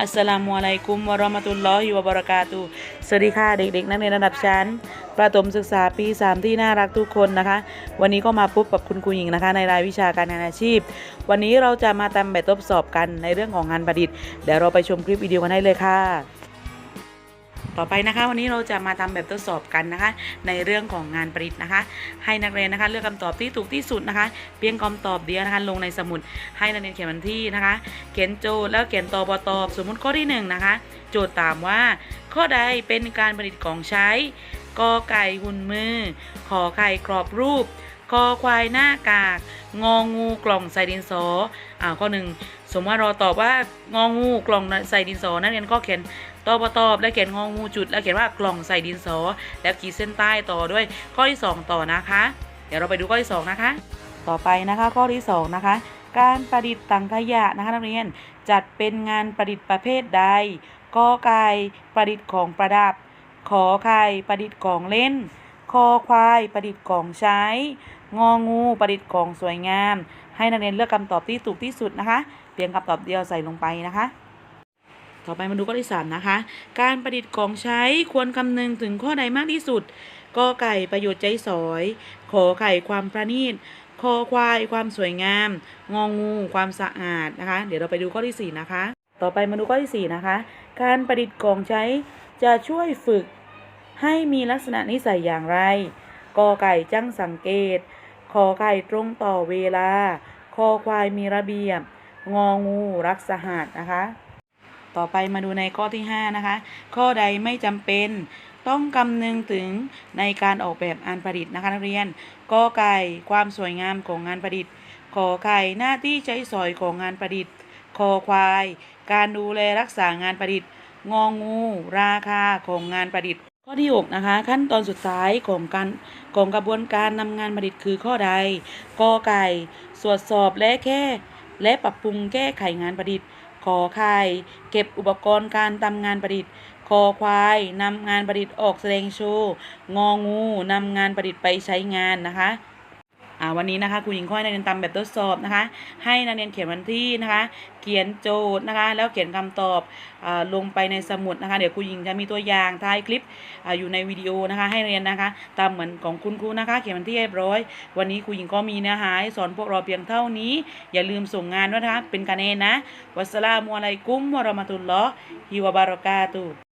อัสลามุอะลัยกุมวะรอมะตุลลอฮิวะบะเราะกาตุสวัสดีค่ะเด็กๆ นักเรียนระดับชั้น ประถมศึกษาปี 3 ที่น่ารักทุกคนนะคะ วันนี้ก็มาพบกับคุณครูหญิงนะคะ ในรายวิชาการงานอาชีพ วันนี้เราจะมาทำแบบทดสอบกันในเรื่องของงานประดิษฐ์เดี๋ยวเราไปชมคลิปวิดีโอกันได้เลยค่ะ ต่อไปนะคะ วันนี้เราจะมาทำแบบทดสอบกันนะคะ ในเรื่องของงานประดิษฐ์นะคะ ให้นักเรียนนะคะ เลือกคำตอบที่ถูกที่สุดนะคะ เพียงคำตอบเดียวนะคะ ลงในสมุดให้นักเรียนเขียนวันที่นะคะ เขียนโจทย์แล้วเขียนตอบตอบสมมุติข้อที่หนึ่งนะคะ โจทย์ถามว่า ข้อใดเป็นการประดิษฐ์ของใช้กอไก่หุ่นมือ ขอไข่กรอบรูปคอควายหน้ากาก งองูกล่องใส่ดินสออ่าข้อหนึ่งสมมติว่าเราตอบว่างองูกล่องใส่ดินสอนักเรียนก็เขียนตอบตอบแล้วเขียนงองูจุด แล้วเขียนว่ากล่องใส่ดินสอ แล้วขีดเส้นใต้ต่อด้วยข้อที่สองต่อนะคะ เดี๋ยวเราไปดูข้อที่สองนะคะ ต่อไปนะคะข้อที่สองนะคะ การประดิษฐ์ถังขยะนะคะนักเรียนจัดเป็นงานประดิษฐ์ประเภทใดกอไก่ประดิษฐ์ของประดับ ขอไข่ประดิษฐ์ของเล่น คอควายประดิษฐ์ของใช้ งองูประดิษฐ์ของสวยงาม ให้นักเรียนเลือกคำตอบที่ถูกที่สุดนะคะเพียงคำตอบเดียวใส่ลงไปนะคะ ต่อไปมาดูข้อที่3นะคะ การประดิษฐ์ของใช้ควรคำนึงถึงข้อใดมากที่สุดกอไก่ประโยชน์ใจสอย ขอไข่ความประณีตคอควายความสวยงาม งองูความสะอาดนะคะ เดี๋ยวเราไปดูข้อที่ 4 นะคะ ต่อไปมาดูข้อที่ 4 นะคะ การประดิษฐ์ของใช้จะช่วยฝึก ให้มีลักษณะนิสัยอย่างไรกอไก่จังสังเกตขอไข่ตรงต่อเวลาคอควายมีระเบียบ งองูรักสะอาดนะคะ ต่อไปมาดูในข้อที่ 5 นะคะ ข้อใดไม่จำเป็น ต้องคำนึงถึงในการออกแบบงานประดิษฐ์นะคะนักเรียนกอไก่ความสวยงามของงานประดิษฐ์ขอไข่หน้าที่ใช้สอยของงานประดิษฐ์คอควาย การดูแลรักษางานประดิษฐ์ งองู ราคาของงานประดิษฐ์ ข้อที่ 6 นะคะ ขั้นตอนสุดท้ายของการของกระบวนการนำงานผลิตคือข้อใดกอไก่ตรวจสอบและแค่ และปรับปรุงแก้ไขงานผลิตขอไข่เก็บอุปกรณ์การทำงานผลิตคอควายนำงานผลิตออกแสดงโชว์งองูนำงานผลิตไปใช้งานนะคะ วันนี้นะคะครูหญิงค่อยนักเรียนทำแบบทดสอบนะคะ ให้นักเรียนเขียนวันที่นะคะ เขียนโจทย์นะคะ แล้วเขียนคำตอบอลงไปในสมุดนะคะ เดี๋ยวครูหญิงจะมีตัวอย่างท้ายคลิปออยู่ในวิดีโอนะคะ ให้เรียนนะคะ ตามเหมือนของคุณครูนะคะ เขียนวันที่เรียบร้อย วันนี้ครูหญิงก็มีเนื้อหาสอนพวกเราเพียงเท่านี้ อย่าลืมส่งงานด้วยนะคะเป็นกันเองนะวัสลามุอะลัยกุมวะราะมะตุลลอฮิวะบารอกาตุ